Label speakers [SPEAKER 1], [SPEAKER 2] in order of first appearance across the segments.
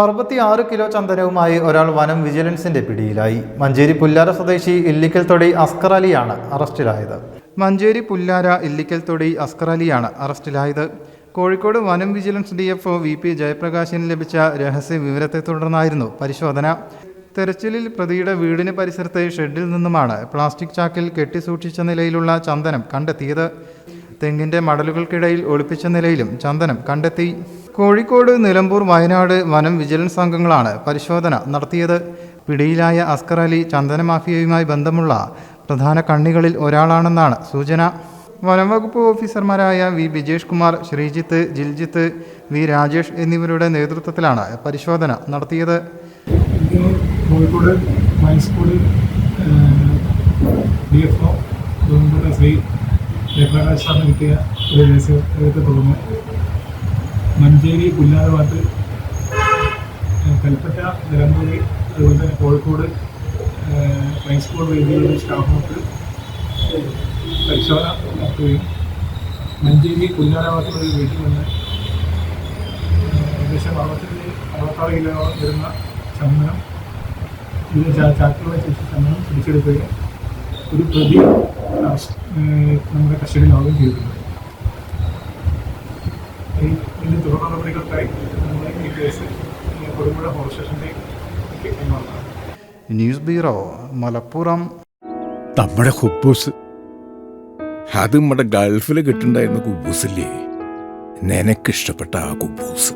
[SPEAKER 1] അറുപത്തിയാറ് കിലോ ചന്ദനവുമായി ഒരാൾ വനം വിജിലൻസിന്റെ പിടിയിലായി. മഞ്ചേരി പുല്ലാര സ്വദേശി ഇല്ലിക്കൽ തൊടി അസ്കർ അലിയാണ് അറസ്റ്റിലായത്. മഞ്ചേരി പുല്ലാര ഇല്ലിക്കൽ തൊടി അസ്കർ അലിയാണ് അറസ്റ്റിലായത്. കോഴിക്കോട് വനം vigilance D F V P ജയപ്രകാശിന് ലഭിച്ച രഹസ്യ വിവരത്തെ തുടർന്നായിരുന്നു പരിശോധന. തെരച്ചിലിൽ പ്രതിയുടെ വീടിന് പരിസരത്തെ ഷെഡിൽ നിന്നുമാണ് പ്ലാസ്റ്റിക് ചാക്കിൽ കെട്ടി സൂക്ഷിച്ച നിലയിലുള്ള ചന്ദനം കണ്ടെത്തിയത്. തെങ്ങിന്റെ മടലുകൾക്കിടയിൽ ഒളിപ്പിച്ച നിലയിലും ചന്ദനം കണ്ടെത്തി. കോഴിക്കോട് നിലമ്പൂർ വയനാട് വനം വിജിലൻസ് സംഘങ്ങളാണ് പരിശോധന നടത്തിയത്. പിടിയിലായ അസ്കർ അലി ചന്ദന മാഫിയയുമായി ബന്ധമുള്ള പ്രധാന കണ്ണികളിൽ ഒരാളാണെന്നാണ് സൂചന. വനംവകുപ്പ് ഓഫീസർമാരായ വി ബിജേഷ് കുമാർ ശ്രീജിത്ത് ജിൽജിത്ത് വി രാജേഷ് എന്നിവരുടെ നേതൃത്വത്തിലാണ് പരിശോധന നടത്തിയത്.
[SPEAKER 2] കോഴിക്കോട് ശ്രീ മഞ്ചേരി പുല്ലാരവാത്ത് ഏഹ്, കൽപ്പറ്റ നിലമ്പൂരി അതുപോലെ തന്നെ കോഴിക്കോട് ഹൈസ്കൂൾ വേദിയിലുള്ള സ്റ്റാഫുകൾക്ക് പരിശോധന നടത്തുകയും മഞ്ചേരി പുല്ലാരവാത്തുള്ള ഒരു വീട്ടിൽ നിന്ന് ഏകദേശം അറുപത്തഞ്ച് അറുപത്താറ് കിലോ വരുന്ന ചന്ദനം ഇത് ചാ- ചാക്കുകളെ ചേച്ചി ചന്ദനം പിടിച്ചെടുക്കുകയും ഒരു പ്രതി നമ്മുടെ കസ്റ്റഡിയിലാവുകയും ചെയ്തിട്ടുണ്ട്. ഇതിന്റെ തുടർ നടപടികൾക്കായി നമ്മൾ ഈ കേസ് ഈ കൊടുമ്പുഴ ഫോറസ്റ്റ് സ്റ്റേഷനിലേക്ക് കൈമാറുന്നതാണ്
[SPEAKER 1] ന്യൂസ് ബ്യൂറോ മലപ്പുറം.
[SPEAKER 3] നമ്മുടെ ഹുബൂസ്. അത് നമ്മുടെ ഗൾഫിൽ കിട്ടുണ്ടായിരുന്ന കുബൂസില്ലേ? നിനക്കിഷ്ടപ്പെട്ട ആ കുബൂസ്.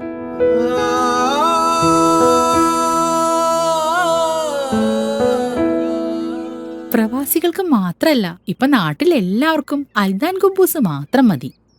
[SPEAKER 4] പ്രവാസികൾക്ക് മാത്രല്ല ഇപ്പൊ നാട്ടിൽ എല്ലാവർക്കും അൽദാൻ കുബൂസ് മാത്രം മതി.